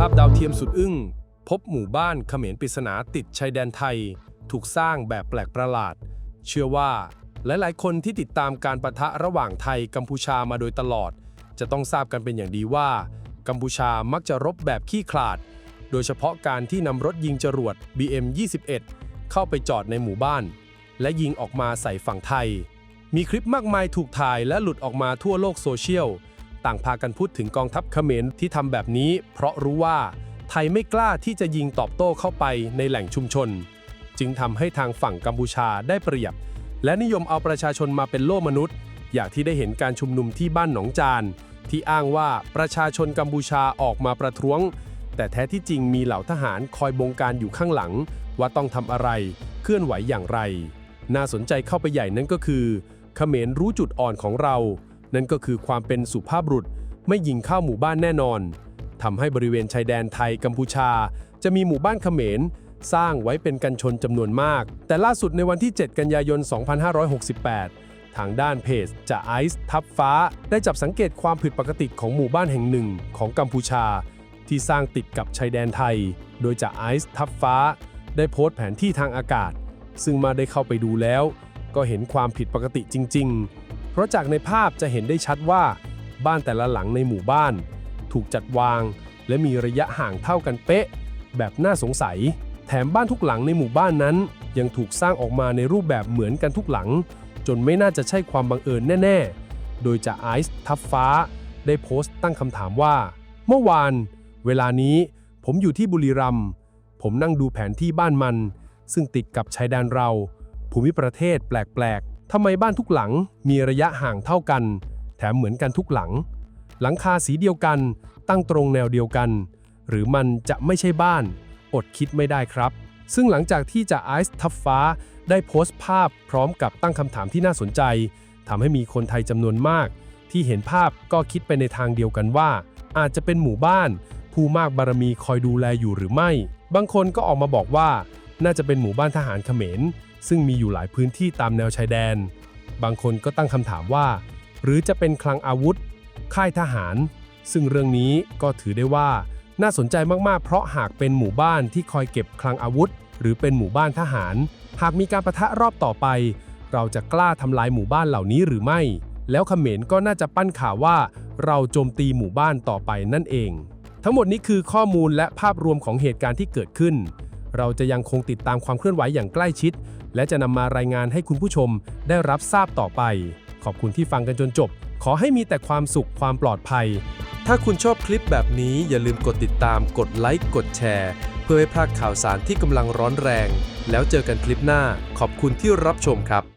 ภาพดาวเทียมสุดอึ้ง พบหมู่บ้านเขมรปริศนาติดชายแดนไทย ถูกสร้างแบบแปลกประหลาด เชื่อว่า หลาย ๆ คนที่ติดตามการประทะระหว่างไทยกัมพูชามาโดยตลอด จะต้องทราบกันเป็นอย่างดีว่า กัมพูชามักจะรบแบบขี้ขลาด โดยเฉพาะการที่นำรถยิงจรวด BM-21 เข้าไปจอดในหมู่บ้าน และยิงออกมาใส่ฝั่งไทย มีคลิปมากมายถูกถ่ายและหลุดออกมาทั่วโลกโซเชียล ต่างพากันพูดถึงกองทัพเขมรที่ทำแบบนี้ เพราะรู้ว่าไทยไม่กล้าที่จะยิงตอบโต้เข้าไปในแหล่งชุมชน จึงทำให้ทางฝั่งกัมพูชาได้เปรียบ และนิยมเอาประชาชนมาเป็นโล่มนุษย์ อย่างที่ได้เห็นการชุมนุมที่บ้านหนองจาน ที่อ้างว่าประชาชนกัมพูชาออกมาประท้วง แต่แท้ที่จริงมีเหล่าทหารคอยบงการอยู่ข้างหลัง ว่าต้องทำอะไร เคลื่อนไหวอย่างไร น่าสนใจเข้าไปใหญ่นั่นก็คือเขมรรู้จุดอ่อนของเรา นั่นก็คือความเป็นสุภาพบุรุษไม่ยิงเข้าหมู่บ้านแน่นอนทำให้บริเวณชายแดนไทยกัมพูชา จะมีหมู่บ้านเขมร สร้างไว้เป็นกันชนจำนวนมาก แต่ล่าสุดในวันที่ 7 กันยายน 2568 ทางด้านเพจจะไอซ์ทับฟ้า ได้จับสังเกตความผิดปกติของหมู่บ้านแห่งหนึ่งของกัมพูชา ที่สร้างติดกับชายแดนไทย โดยจะไอซ์ทับฟ้า ได้โพสต์แผนที่ทางอากาศ ซึ่งมาได้เข้าไปดูแล้ว ก็เห็นความผิดปกติจริง ๆ เพราะจากในภาพจะเห็นได้ชัดว่า บ้านแต่ละหลังในหมู่บ้าน ถูกจัดวาง และมีระยะห่างเท่ากันเป๊ะ แบบน่าสงสัย แถมบ้านทุกหลังในหมู่บ้านนั้น ยังถูกสร้างออกมาในรูปแบบเหมือนกันทุกหลัง จนไม่น่าจะใช่ความบังเอิญแน่ ๆ โดยจะไอซ์ทับฟ้า ได้โพสต์ตั้งคำถามว่า เมื่อวาน เวลานี้ผมอยู่ที่บุรีรัมย์ผมนั่งดูแผนที่บ้านมัน ซึ่งติดกับชายแดนเรา ภูมิประเทศแปลกๆ ทำไมบ้านทุกหลังมีระยะห่างเท่ากัน แถมเหมือนกันทุกหลัง หลังคาสีเดียวกัน ตั้งตรงแนวเดียวกัน หรือมันจะไม่ใช่บ้าน อดคิดไม่ได้ครับ ซึ่งหลังจากที่จะไอซ์ทับฟ้าได้โพสต์ภาพพร้อมกับตั้งคำถามที่น่าสนใจทำให้มีคนไทยจำนวนมาก ที่เห็นภาพก็คิดไปในทางเดียวกันว่า อาจจะเป็นหมู่บ้าน ผู้มากบารมีคอยดูแลอยู่หรือไม่ บางคนก็ออกมาบอกว่า น่าจะเป็นหมู่บ้านทหารเขมร ซึ่งมีอยู่หลายพื้นที่ตามแนวชายแดน บางคนก็ตั้งคำถามว่า หรือจะเป็นคลังอาวุธ ค่ายทหาร ซึ่งเรื่องนี้ก็ถือได้ว่า น่าสนใจมากๆ เพราะหากเป็นหมู่บ้านที่คอยเก็บคลังอาวุธ หรือเป็นหมู่บ้านทหาร หากมีการประทะรอบต่อไป เราจะกล้าทำลายหมู่บ้านเหล่านี้หรือไม่ แล้วเขมรก็น่าจะปั้นข่าวว่า เราโจมตีหมู่บ้านต่อไปนั่นเอง ทั้งหมดนี้คือข้อมูลและภาพรวมของเหตุการณ์ที่เกิดขึ้น เราจะยังคงติดตามความเคลื่อนไหวอย่างใกล้ชิด และจะนำมารายงานให้คุณผู้ชมได้รับทราบต่อไป ขอบคุณที่ฟังกันจนจบ ขอให้มีแต่ความสุขความปลอดภัย ถ้าคุณชอบคลิปแบบนี้อย่าลืมกดติดตาม กดไลค์กดแชร์เพื่อไม่พลาดข่าวสารที่กำลังร้อนแรง แล้วเจอกันคลิปหน้า ขอบคุณที่รับชมครับ